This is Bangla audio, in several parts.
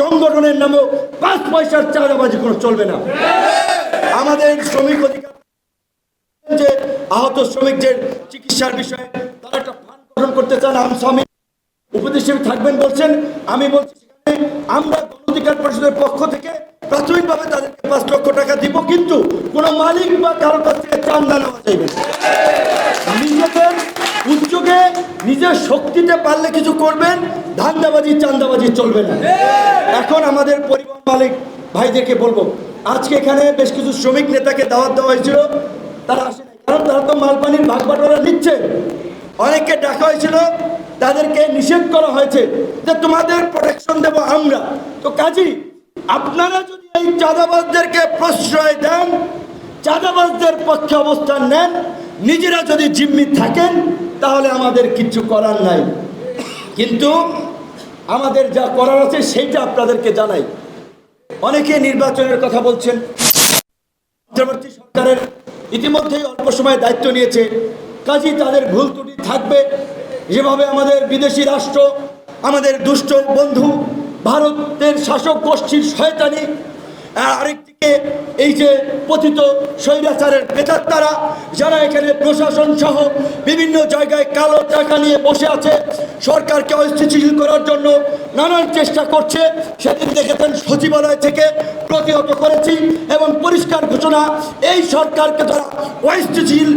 সংগঠনের নামেও পাঁচ পয়সার চাঁদাবাজি কোনো চলবে না। আমাদের শ্রমিক অধিকার যে আহত শ্রমিকদের চিকিৎসার বিষয়ে তারা একটা ফান্ড গঠন করতে চান। আম স্বামী উপদেশ থাকবেন বলছেন, আমি বলছি সেখানে আমরা গণ অধিকার পরিষদের পক্ষ থেকে প্রাথমিকভাবে তাদেরকে পাঁচ লক্ষ টাকা দিব, কিন্তু কোনো মালিক বা কারও কাছ থেকে চান্দা নেওয়া উদ্যোগে নিজের শক্তিতে পারলে কিছু করবেন, ধান্দাবাজি, চান্দাবাজি চলবে না। এখন আমাদের পরিবহন মালিক ভাইদেরকে বলব, আজকে এখানে বেশ কিছু শ্রমিক নেতাকে দাওয়াত দেওয়া হয়েছিল, তারা আসে। কারণ তারা তো মালপানির ভাগ বাটোয়ারা নিচ্ছে। অনেককে ডাকা হয়েছিল, তাদেরকে নিষেধ করা হয়েছে যে তোমাদের প্রোটেকশন দেব আমরা। তো কাজী, আপনারা যদি এই চাঁদাবাজদেরকে প্রশ্রয় দেন, চাঁদাবাজদের পক্ষে অবস্থান নেন, নিজেরা যদি জিম্মি থাকেন তাহলে আমাদের কিছু করার নাই। কিন্তু আমাদের যা করার আছে সেইটা আপনাদেরকে জানাই। অনেকে নির্বাচনের কথা বলছেন। সরকারের ইতিমধ্যেই অল্প সময় দায়িত্ব নিয়েছে। কাজী তাদের ভুল ত্রুটি থাকবে। যেভাবে আমাদের বিদেশি রাষ্ট্র, আমাদের দুষ্ট বন্ধু, ভারতের শাসক গোষ্ঠীর শয়তানি, আর আরেকদিকে এই যে পতিত স্বৈরাচারের প্রেতাত্মারা যারা এখানে প্রশাসন সহ বিভিন্ন জায়গায় কালো টাকা নিয়ে বসে আছে, সরকারকে অস্থিতিশীল করার জন্য নানান চেষ্টা করছে, সেদিন দেখেছেন সচিবালয় থেকে প্রতিহত করেছি এবং পরিষ্কার ঘোষণা, এই সরকারকে তারা অস্থিতিশীল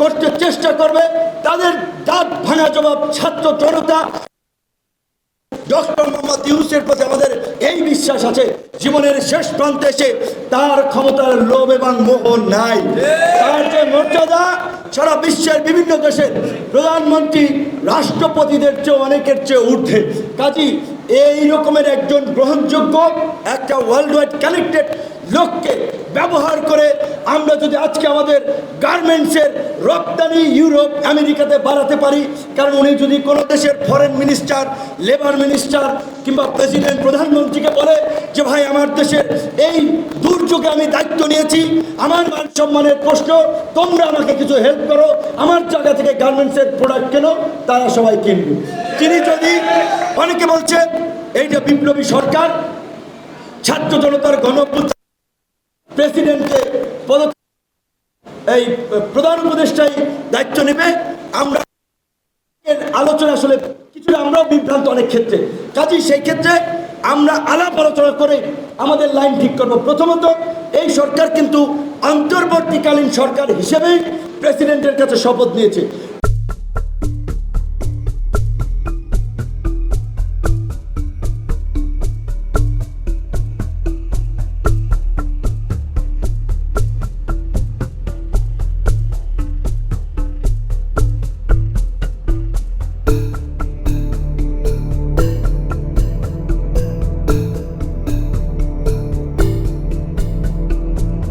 করতে চেষ্টা করবে, তাদের দাঁত ভাঙা জবাব ছাত্র জনতা ডক্টর মোহাম্মদ ইউসের প্রতি আমাদের এই বিশ্বাস আছে, জীবনের শেষ প্রান্তে এসে তার ক্ষমতার লোভ এবং মোহ নাই। তার যে মর্যাদা, সারা বিশ্বের বিভিন্ন দেশের প্রধানমন্ত্রী, রাষ্ট্রপতিদের চেয়ে অনেকের চেয়ে ঊর্ধ্বে। কাজী, এই রকমের একজন গ্রহণযোগ্য, একটা ওয়ার্ল্ড ওয়াইড কানেক্টেড লোককে ব্যবহার আমরা যদি আজকে আমাদের গার্মেন্টসের রপ্তানি ইউরোপ, আমেরিকাতে বাড়াতে পারি, কারণ উনি যদি কোনো দেশের ফরেন মিনিস্টার লেবার মিনিস্টার কিংবা প্রেসিডেন্ট প্রধানমন্ত্রীকে বলে যে, ভাই, আমার দেশের এই দুর্যোগে আমি দায়িত্ব নিয়েছি, আমার মান সম্মানের প্রশ্ন, তোমরা আমাকে কিছু হেল্প করো, আমার জায়গা থেকে গার্মেন্টসের প্রোডাক্ট কেন? তারা সবাই কিনবে। তিনি যদি, অনেকে বলছে এইটা বিপ্লবী সরকার, ছাত্র জনতার গণ প্রেসিডেন্টকে পদ এই প্রধান উপদেষ্টাই দায়িত্ব নেবে। আমরা আলোচনা আসলে কিছুটা আমরাও বিভ্রান্ত অনেক ক্ষেত্রে। কাজেই সেই ক্ষেত্রে আমরা আলাপ আলোচনা করে আমাদের লাইন ঠিক করব। প্রথমত, এই সরকার কিন্তু অন্তর্বর্তীকালীন সরকার হিসেবেই প্রেসিডেন্টের কাছে শপথ নিয়েছে।